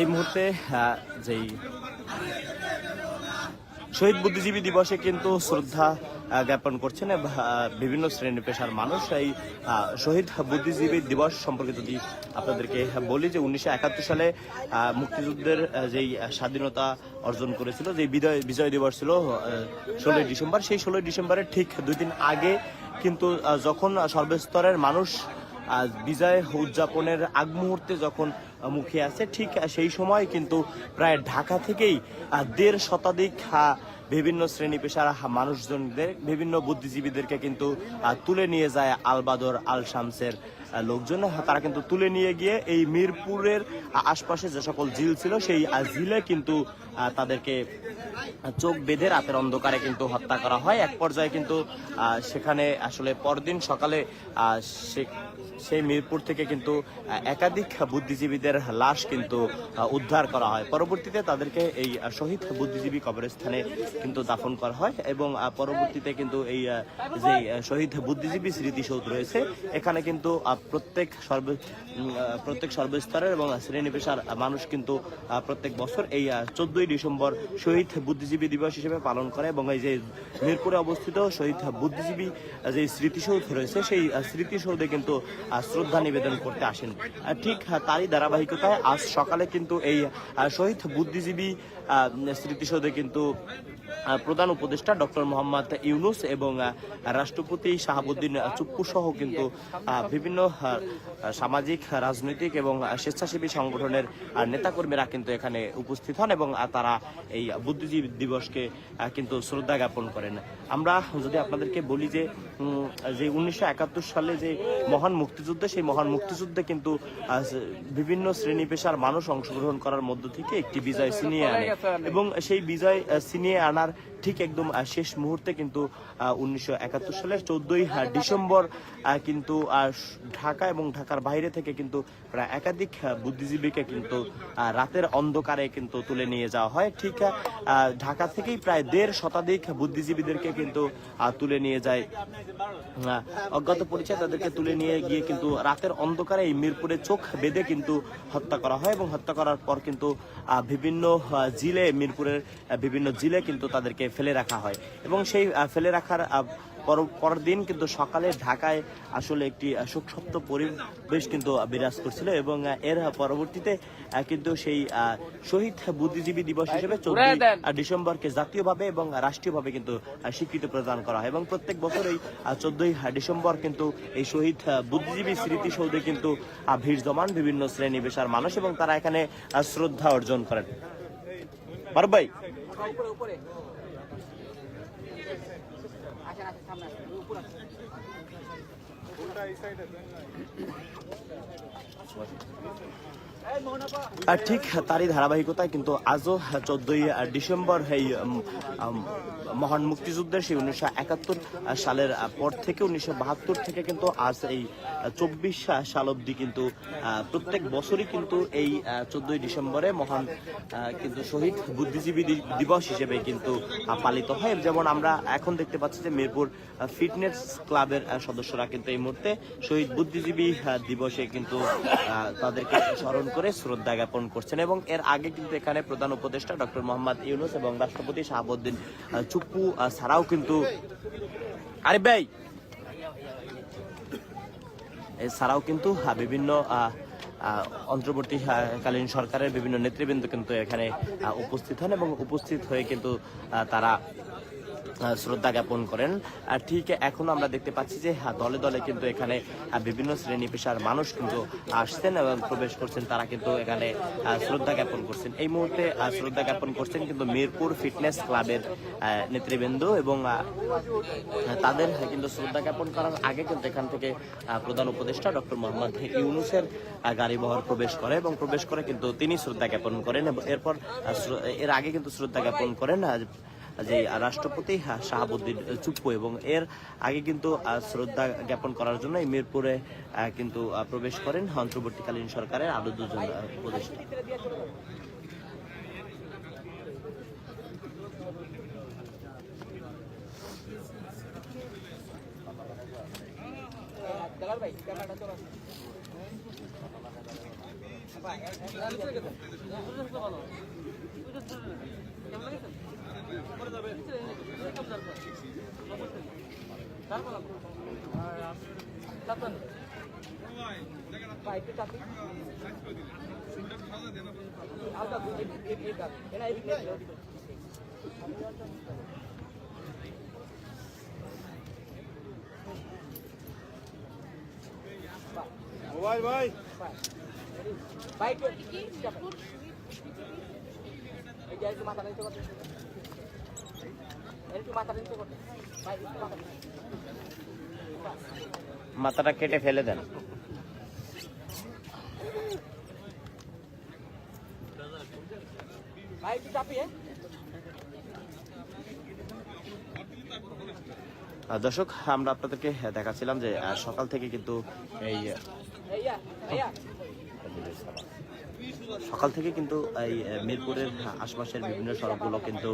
এই মুহূর্তে যেই শহীদ বুদ্ধিজীবী দিবসে কিন্তু শ্রদ্ধা জ্ঞাপন করছেন বিভিন্ন শ্রেণি পেশার মানুষ এই শহীদ বুদ্ধিজীবী দিবস সম্পর্কে যদি আপনাদেরকে বলি যে উনিশশো একাত্তর সালে মুক্তিযুদ্ধের যেই স্বাধীনতা অর্জন করেছিল যে বিজয় বিজয় দিবস ছিল ষোলোই ডিসেম্বর, সেই ষোলোই ডিসেম্বরের ঠিক দুই দিন আগে কিন্তু যখন সর্বস্তরের মানুষ বিজয় উদযাপনের আগ মুহূর্তে যখন মুখে আছে। ঠিক সেই সময় কিন্তু প্রায় ঢাকা থেকেই দেড় শতাধিক বিভিন্ন শ্রেণি পেশার মানুষজনদের, বিভিন্ন বুদ্ধিজীবীদেরকে কিন্তু তুলে নিয়ে যায় আলবাদর আল শামসের লোকজন তারা কিন্তু তুলে নিয়ে গিয়ে এই মিরপুরের আশপাশে যে সকল ঝিল ছিল, সেই ঝিলে কিন্তু তাদেরকে চোখ বেঁধে রাতের অন্ধকারে কিন্তু হত্যা করা হয়। এক পর্যায়ে কিন্তু সেখানে আসলে পরদিন সকালে সেই মিরপুর থেকে কিন্তু একাধিক বুদ্ধিজীবীদের লাশ কিন্তু উদ্ধার করা হয়। পরবর্তীতে তাদেরকে এই শহীদ বুদ্ধিজীবী কবরস্থানে কিন্তু দাফন করা হয় এবং পরবর্তীতে কিন্তু এই যে শহীদ বুদ্ধিজীবী স্মৃতিসৌধ রয়েছে, এখানে কিন্তু প্রত্যেক সর্ব প্রত্যেক সর্বস্তরের এবং শ্রেণি পেশার মানুষ কিন্তু প্রত্যেক বছর এই চোদ্দই ডিসেম্বর শহীদ বুদ্ধিজীবী দিবস হিসেবে পালন করে এবং এই যে মিরপুরে অবস্থিত শহীদ বুদ্ধিজীবী যে স্মৃতিসৌধ রয়েছে, সেই স্মৃতিসৌধে কিন্তু শ্রদ্ধা নিবেদন করতে আসেন। ঠিক তারই ধারাবাহিকতায় আজ সকালে কিন্তু এই শহীদ বুদ্ধিজীবী স্মৃতিসৌধে কিন্তু প্রধান উপদেষ্টা ডক্টর মোহাম্মদ ইউনুস এবং রাষ্ট্রপতি শাহাবুদ্দিন চুপ্পু সহ কিন্তু বিভিন্ন সামাজিক, রাজনৈতিক এবং স্বেচ্ছাসেবী সংগঠনের নেতাকর্মীরা কিন্তু এখানে উপস্থিত হন এবং তারা এই বুদ্ধিজীবী দিবসকে কিন্তু শ্রদ্ধা জ্ঞাপন করেন। আমরা যদি আপনাদেরকে বলি যে যে উনিশশো একাত্তর সালে যে মহান মুক্তিযুদ্ধে, সেই মহান মুক্তিযুদ্ধে কিন্তু বিভিন্ন শ্রেণি পেশার মানুষ অংশগ্রহণ করার মধ্য থেকে একটি বিজয় ছিনিয়ে আনে। এবং সেই বিজয় ছিনিয়ে আনার ঠিক একদম শেষ মুহূর্তে কিন্তু উনিশশো একাত্তর সালের চোদ্দই ডিসেম্বর কিন্তু ঢাকা এবং ঢাকার বাইরে থেকে কিন্তু প্রায় একাধিক বুদ্ধিজীবীকে কিন্তু রাতের অন্ধকারে কিন্তু তুলে নিয়ে যাওয়া হয়। ঠিক ঢাকা থেকেই প্রায় দেড় শতাধিক বুদ্ধিজীবীদেরকে কিন্তু তুলে নিয়ে যায়। অজ্ঞাত পরিচয় তাদেরকে তুলে নিয়ে গিয়ে কিন্তু রাতের অন্ধকারে এই মিরপুরে চোখ বেঁধে কিন্তু হত্যা করা হয় এবং হত্যা করার পর কিন্তু বিভিন্ন জিলে, মিরপুরের বিভিন্ন জিলে কিন্তু তাদেরকে ফেলে রাখা হয়। এবং সেই ফেলে রাখার পর- পরের দিন কিন্তু সকালে ঢাকায় আসলে একটি শোকসপ্ত পরিবেশ কিন্তু বিরাজ করছিল এবং এর পরবর্তীতে কিন্তু সেই শহীদ বুদ্ধিজীবী দিবস হিসেবে চোদ্দই ডিসেম্বরকে জাতীয়ভাবে এবং রাষ্ট্রীয়ভাবে কিন্তু স্বীকৃতি প্রদান করা হয়। এবং প্রত্যেক বছর এই চোদ্দই ডিসেম্বর কিন্তু এই শহীদ বুদ্ধিজীবী স্মৃতিসৌধে কিন্তু ভিড় জমান বিভিন্ন শ্রেণি পেশার মানুষ এবং তারা এখানে শ্রদ্ধা অর্জন করেন। মারুফ ভাই ঠিক তারই ধারাবাহিকতায় কিন্তু আজও চোদ্দই ডিসেম্বর এই মহান মুক্তিযুদ্ধের সেই উনিশশো একাত্তর সালের পর থেকে, উনিশশো বাহাত্তর থেকে কিন্তু আজ এই চব্বিশ সাল অব্দি কিন্তু প্রত্যেক বছরই কিন্তু এই চোদ্দই ডিসেম্বরে মহান কিন্তু শহীদ বুদ্ধিজীবী দিবস হিসেবে কিন্তু পালিত হয়। যেমন আমরা এখন দেখতে পাচ্ছি যে মিরপুর ফিটনেস ক্লাবের সদস্যরা কিন্তু এই মুহূর্তে শহীদ বুদ্ধিজীবী দিবসে কিন্তু তাদেরকে স্মরণ করে শ্রদ্ধা জ্ঞাপন করছেন এবং এর আগে কিন্তু এখানে প্রধান উপদেষ্টা ডক্টর মোহাম্মদ ইউনুস এবং রাষ্ট্রপতি শাহাবুদ্দিন চুপ্পু ছাড়াও কিন্তু আরে ভাই এছাড়াও কিন্তু বিভিন্ন অন্তর্বর্তীকালীন সরকারের বিভিন্ন নেতৃবৃন্দ কিন্তু এখানে উপস্থিত হন এবং উপস্থিত হয়ে কিন্তু তারা শ্রদ্ধা জ্ঞাপন করেন। আর ঠিক এখন আমরা দেখতে পাচ্ছি যে হ্যাঁ, দলে দলে কিন্তু এখানে বিভিন্ন শ্রেণি পেশার মানুষ কিন্তু আসছেন এবং প্রবেশ করছেন। তারা কিন্তু এখানে শ্রদ্ধা জ্ঞাপন করছেন। এই মুহূর্তে শ্রদ্ধা জ্ঞাপন করছেন কিন্তু মিরপুর ফিটনেস ক্লাবের নেতৃবৃন্দ এবং তাদের কিন্তু শ্রদ্ধা জ্ঞাপন করার আগে কিন্তু এখান থেকে প্রধান উপদেষ্টা ডক্টর মোহাম্মদ ইউনুসের আহ, গাড়ি বহর প্রবেশ করে এবং প্রবেশ করে কিন্তু তিনি শ্রদ্ধা জ্ঞাপন করেন এরপর এর আগে কিন্তু শ্রদ্ধা জ্ঞাপন করেন যে রাষ্ট্রপতি শাহাবুদ্দিন চুপ্পু এবং এর আগে কিন্তু শ্রদ্ধা জ্ঞাপন করার জন্য এই মিরপুরে কিন্তু প্রবেশ করেন অন্তর্বর্তীকালীন সরকারের আরও দুজন উপদেষ্টা। ভাই ভাই বাইক এই যে মাথা নিচে করতে। মাথা নিচে করতে। বাইক মাথা নিচে মাথাটা কেটে ফেলে দেন। দর্শক আমরা আপনাদেরকে দেখাচ্ছিলাম যে সকাল থেকে কিন্তু এই এইয়া সকাল থেকে কিন্তু এই মিরপুরের আশপাশের বিভিন্ন সড়কগুলো কিন্তু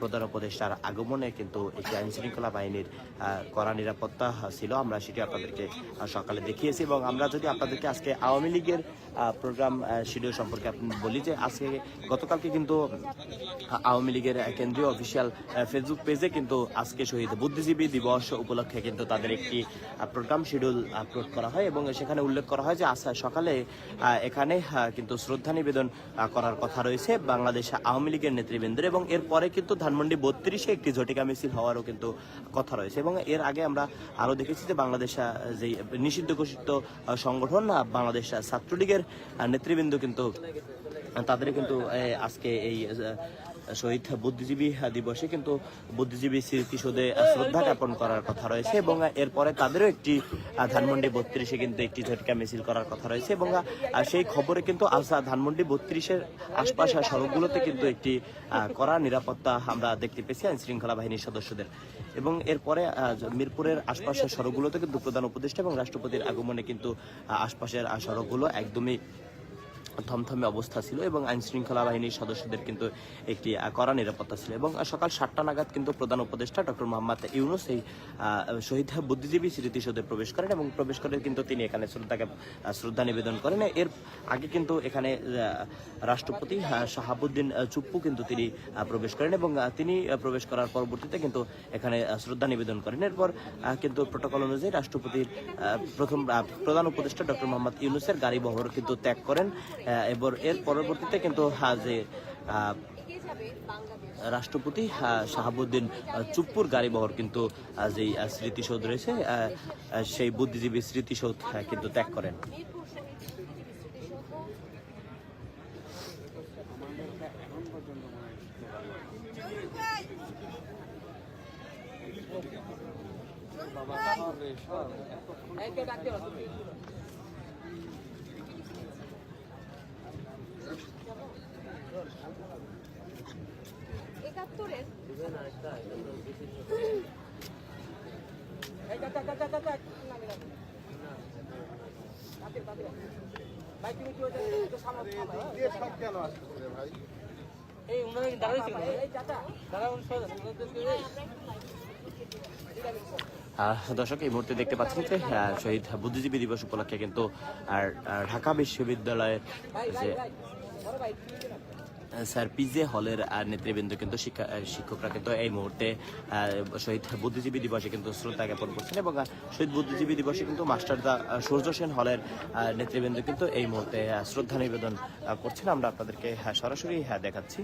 প্রধান উপদেষ্টার আগমনে কিন্তু একটি আইন শৃঙ্খলা বাহিনীর কড়া নিরাপত্তা ছিল। আমরা সেটি আপনাদেরকে সকালে দেখিয়েছি এবং আমরা যদি আপনাদেরকে আজকে আওয়ামী লীগের প্রোগ্রাম শিডিউল সম্পর্কে আপনি বলি যে আজকে গতকালকে কিন্তু আওয়ামী লীগের কেন্দ্রীয় অফিসিয়াল ফেসবুক পেজে কিন্তু আজকে শহীদ বুদ্ধিজীবী দিবস উপলক্ষে কিন্তু তাদের একটি প্রোগ্রাম শিডিউল আপলোড করা হয় এবং সেখানে উল্লেখ করা হয় যে আজ সকালে এখানে কিন্তু শ্রদ্ধা নিবেদন করার কথা রয়েছে বাংলাদেশ আওয়ামী লীগের নেতৃবৃন্দের এবং এরপরে কিন্তু ধানমন্ডি বত্রিশে একটি ঝটিকা মিছিল হওয়ারও কিন্তু কথা রয়েছে এবং এর আগে আমরা আরও দেখেছি যে বাংলাদেশ যে নিষিদ্ধ ঘোষিত সংগঠন বাংলাদেশ ছাত্রলীগের আহ, নেতৃবৃন্দ কিন্তু তাদের কিন্তু আজকে এই শহীদ বুদ্ধিজীবী দিবসে কিন্তু বুদ্ধিজীবী স্মৃতিসৌধে শ্রদ্ধা জ্ঞাপন করার কথা রয়েছে এবং এরপরে তাদেরও একটি ধানমন্ডি বত্রিশে কিন্তু একটি ঝটকা মিছিল করার কথা রয়েছে এবং সেই খবরে কিন্তু আজ ধানমন্ডি বত্রিশের আশপাশের সড়কগুলোতে কিন্তু একটি কড়া নিরাপত্তা আমরা দেখতে পেয়েছি আইন শৃঙ্খলা বাহিনীর সদস্যদের। এবং এরপরে মিরপুরের আশপাশের সড়কগুলোতে কিন্তু প্রধান উপদেষ্টা এবং রাষ্ট্রপতির আগমনে কিন্তু আশপাশের সড়কগুলো একদমই থমথমে অবস্থা ছিল এবং আইন শৃঙ্খলা বাহিনীর সদস্যদের কিন্তু একটি কড়া নিরাপত্তা ছিল এবং সকাল সাতটা নাগাদ কিন্তু প্রধান উপদেষ্টা ডক্টর মোহাম্মদ ইউনুস এই শহীদ বুদ্ধিজীবী স্মৃতিসৌধে প্রবেশ করেন এবং প্রবেশ করে কিন্তু তিনি এখানে শ্রদ্ধাকে শ্রদ্ধা নিবেদন করেন। এর আগে কিন্তু এখানে রাষ্ট্রপতি শাহাবুদ্দিন চুপ্পু কিন্তু তিনি প্রবেশ করেন এবং তিনি প্রবেশ করার পরবর্তীতে কিন্তু এখানে শ্রদ্ধা নিবেদন করেন। এরপর কিন্তু প্রোটোকল অনুযায়ী রাষ্ট্রপতির প্রথম প্রধান উপদেষ্টা ডক্টর মোহাম্মদ ইউনুসের গাড়ি বহর কিন্তু ত্যাগ করেন। আহ, এবং এর পরবর্তীতে কিন্তু যে আহ, রাষ্ট্রপতি শাহাবুদ্দিন চুপ্পুর গাড়ি বহর কিন্তু আহ, স্মৃতিসৌধ রয়েছে সেই বুদ্ধিজীবী স্মৃতিসৌধ কিন্তু ত্যাগ করেন। ভাই এই উনারা দাঁড়াইছিল এই দাঁড়া উনি দর্শক এই মুহূর্তে দেখতে পাচ্ছেন যে শহীদ বুদ্ধিজীবী দিবস উপলক্ষে কিন্তু আর আর ঢাকা বিশ্ববিদ্যালয়ের যে স্যার পিজে হলের নেতৃবৃন্দ কিন্তু শিক্ষা শিক্ষকরা কিন্তু এই মুহূর্তে শহীদ বুদ্ধিজীবী দিবসে কিন্তু শ্রদ্ধা জ্ঞাপন করছেন এবং শহীদ বুদ্ধিজীবী দিবসে কিন্তু মাস্টারদা সূর্য সেন হলের নেতৃবৃন্দ কিন্তু এই মুহূর্তে শ্রদ্ধা নিবেদন করছেন। আমরা আপনাদেরকে হ্যাঁ, সরাসরি হ্যাঁ দেখাচ্ছি।